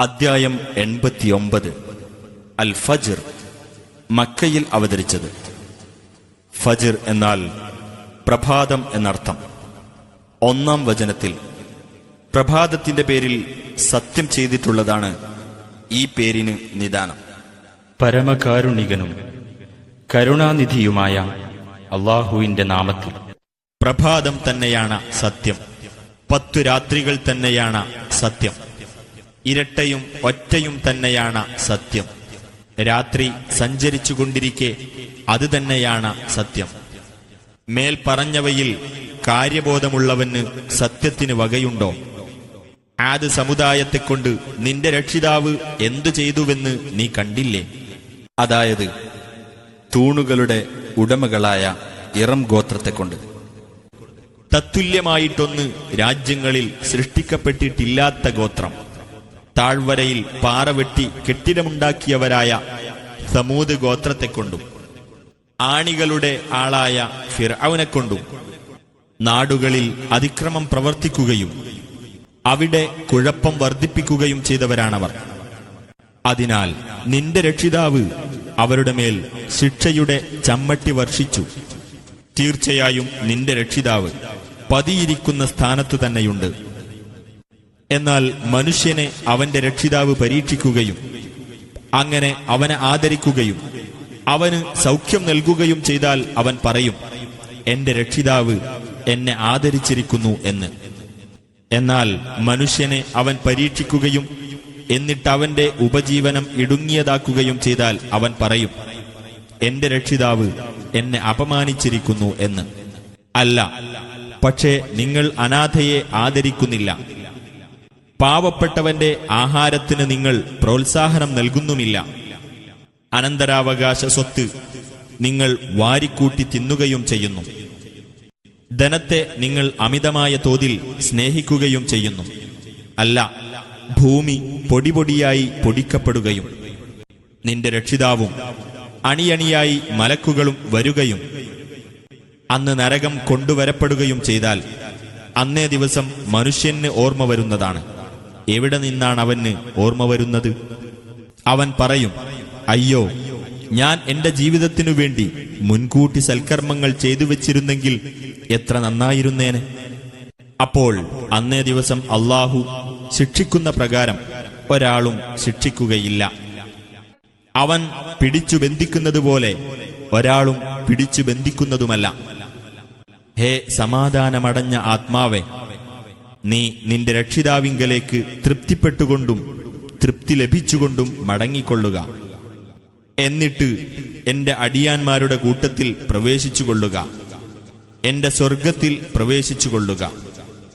അദ്ധ്യായം എൺപത്തിയൊമ്പത്. അൽ ഫജ്ർ മക്കയിൽ അവതരിച്ചത്. ഫജിർ എന്നാൽ പ്രഭാതം എന്നർത്ഥം. ഒന്നാം വചനത്തിൽ പ്രഭാതത്തിന്റെ പേരിൽ സത്യം ചെയ്തിട്ടുള്ളതാണ് ഈ പേരിന് നിദാനം. പരമകാരുണികനും കരുണാനിധിയുമായ അള്ളാഹുവിന്റെ നാമത്തിൽ. പ്രഭാതം തന്നെയാണ് സത്യം. പത്തു രാത്രികൾ തന്നെയാണ് സത്യം. ഇരട്ടയും ഒറ്റയും തന്നെയാണ് സത്യം. രാത്രി സഞ്ചരിച്ചുകൊണ്ടിരിക്കെ അത് തന്നെയാണ് സത്യം. മേൽ പറഞ്ഞവയിൽ കാര്യബോധമുള്ളവന് സത്യത്തിന് വകയുണ്ടോ? ആദ് സമുദായത്തെക്കൊണ്ട് നിന്റെ രക്ഷിതാവ് എന്തു ചെയ്തുവെന്ന് നീ കണ്ടില്ലേ? അതായത് തൂണുകളുടെ ഉടമകളായ ഇറം ഗോത്രത്തെക്കൊണ്ട്. തത്തുല്യമായിട്ടൊന്ന് രാജ്യങ്ങളിൽ സൃഷ്ടിക്കപ്പെട്ടിട്ടില്ലാത്ത ഗോത്രം. താഴ്വരയിൽ പാറ വെട്ടി കെട്ടിടമുണ്ടാക്കിയവരായ സമൂത് ഗോത്രത്തെക്കൊണ്ടും ആണികളുടെ ആളായ ഫിർഔനെക്കൊണ്ടും നാടുകളിൽ അതിക്രമം പ്രവർത്തിക്കുകയും അവിടെ കുഴപ്പം വർദ്ധിപ്പിക്കുകയും ചെയ്തവരാണവർ. അതിനാൽ നിന്റെ രക്ഷിതാവ് അവരുടെ മേൽ ശിക്ഷയുടെ ചമ്മട്ടി വർഷിച്ചു. തീർച്ചയായും നിന്റെ രക്ഷിതാവ് പതിയിരിക്കുന്ന സ്ഥാനത്തു തന്നെയുണ്ട്. എന്നാൽ മനുഷ്യനെ അവന്റെ രക്ഷിതാവ് പരീക്ഷിക്കുകയും അങ്ങനെ അവനെ ആദരിക്കുകയും അവന് സൗഖ്യം നൽകുകയും ചെയ്താൽ അവൻ പറയും എന്റെ രക്ഷിതാവ് എന്നെ ആദരിച്ചിരിക്കുന്നു എന്ന്. എന്നാൽ മനുഷ്യനെ അവൻ പരീക്ഷിക്കുകയും എന്നിട്ട് അവന്റെ ഉപജീവനം ഇടുങ്ങിയതാക്കുകയും ചെയ്താൽ അവൻ പറയും എന്റെ രക്ഷിതാവ് എന്നെ അപമാനിച്ചിരിക്കുന്നു എന്ന്. അല്ല പക്ഷേ നിങ്ങൾ അനാഥയെ ആദരിക്കുന്നില്ല. പാവപ്പെട്ടവന്റെ ആഹാരത്തിന് നിങ്ങൾ പ്രോത്സാഹനം നൽകുന്നുമില്ല. അനന്തരാവകാശ സ്വത്ത് നിങ്ങൾ വാരിക്കൂട്ടി തിന്നുകയും ചെയ്യുന്നു. ധനത്തെ നിങ്ങൾ അമിതമായ തോതിൽ സ്നേഹിക്കുകയും ചെയ്യുന്നു. അല്ല ഭൂമി പൊടിപൊടിയായി പൊടിക്കപ്പെടുകയും. നിന്റെ രക്ഷിതാവും അണിയണിയായി മലക്കുകളും വരുകയും അന്ന് നരകം കൊണ്ടുവരപ്പെടുകയും ചെയ്താൽ അന്നേ ദിവസം മനുഷ്യന് ഓർമ്മ വരുന്നതാണ്. എവിടെ നിന്നാണ് അവന് ഓർമ്മ വരുന്നത്? അവൻ പറയും അയ്യോ ഞാൻ എന്റെ ജീവിതത്തിനു വേണ്ടി മുൻകൂട്ടി സൽക്കർമ്മങ്ങൾ ചെയ്തു വെച്ചിരുന്നെങ്കിൽ എത്ര നന്നായിരുന്നേനെ? അപ്പോൾ അന്നേ ദിവസം അള്ളാഹു ശിക്ഷിക്കുന്ന പ്രകാരം ഒരാളും ശിക്ഷിക്കുകയില്ല. അവൻ പിടിച്ചു ബന്ധിക്കുന്നത് പോലെ ഒരാളും പിടിച്ചു ബന്ധിക്കുന്നതുമല്ല. ഹേ സമാധാനമടഞ്ഞ ആത്മാവെ നീ നിന്റെ രക്ഷിതാവിങ്കലേക്ക് തൃപ്തിപ്പെട്ടുകൊണ്ടും തൃപ്തി ലഭിച്ചുകൊണ്ടും മടങ്ങിക്കൊള്ളുക. എന്നിട്ട് എന്റെ അടിയാന്മാരുടെ കൂട്ടത്തിൽ പ്രവേശിച്ചുകൊള്ളുക. എന്റെ സ്വർഗത്തിൽ പ്രവേശിച്ചുകൊള്ളുക.